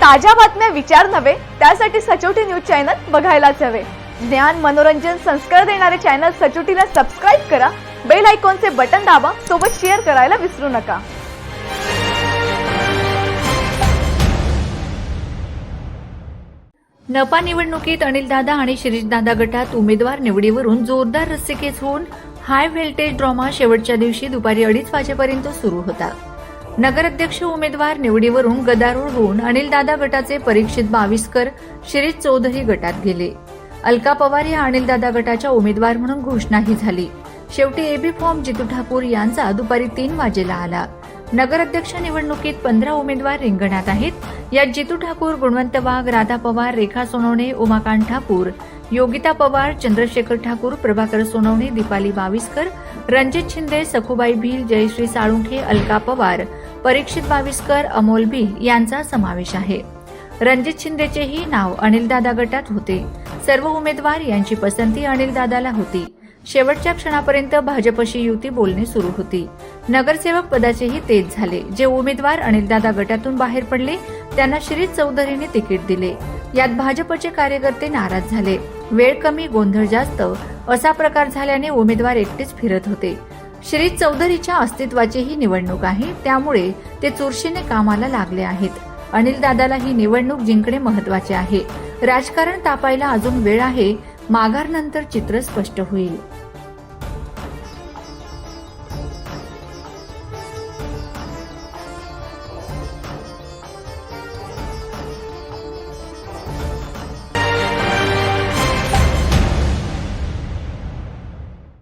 ताज्या बातम्या विचार नव्हे त्यासाठी सचोटी न्यूज चॅनल बघायलाच हवे. ज्ञान मनोरंजन संस्कार देणारे चॅनल सचोटीला सबस्क्राईब करा बेल आयकॉनचे बटन दाबा सोबत शेअर करायला विसरू नका. नपा निवडणुकीत अनिलदादा आणि शिरीषदादा गटात उमेदवार निवडीवरून जोरदार रस्सीखेच होऊन हाय व्होल्टेज ड्रामा शेवटच्या दिवशी दुपारी अडीच वाजेपर्यंत सुरू होता. नगराध्यक्ष उमेदवार निवडीवरून गदारोळ होऊन अनिलदादा गटाचे परीक्षित बाविस्कर शिरीष चौधरी गटात गेले. अलका पवार या अनिलदादा गटाच्या उमेदवार म्हणून घोषणाही झाली. शेवटी एबी फॉर्म जितू ठाकूर यांचा दुपारी तीन वाजेला आला. नगराध्यक्ष निवडणुकीत पंधरा उमेदवार रिंगणात आहेत. यात जितू ठाकूर गुणवंत वाघ राधा पवार रेखा सोनवणे उमाकांत ठाकूर योगिता पवार चंद्रशेखर ठाकूर प्रभाकर सोनवणे दीपाली बाविस्कर रणजित शिंदे सखुबाई भील जयश्री साळुंखे अलका पवार परीक्षित बाविस्कर अमोल भील यांचा समावेश आहे. रणजित शिंदेचेही नाव अनिलदादा गटात होते. सर्व उमेदवार यांची पसंती अनिलदादाला होती. शेवटच्या क्षणापर्यंत भाजपशी युती बोलणी सुरू होती. नगरसेवक पदाचेही तेच झाले. जे उमेदवार अनिलदादा गटातून बाहेर पडले त्यांना श्री चौधरीने तिकीट दिले. यात भाजपचे कार्यकर्ते नाराज झाले. वेळ कमी गोंधळ जास्त असा प्रकार झाल्याने उमेदवार एकटेच फिरत होते. श्री चौधरीच्या अस्तित्वाची ही निवडणूक आहे त्यामुळे ते चुरशीने कामाला लागले आहेत. अनिल दादाला ही निवडणूक जिंकणे महत्त्वाचे आहे. राजकारण तापायला अजून वेळ आहे माघारनंतर चित्र स्पष्ट होईल.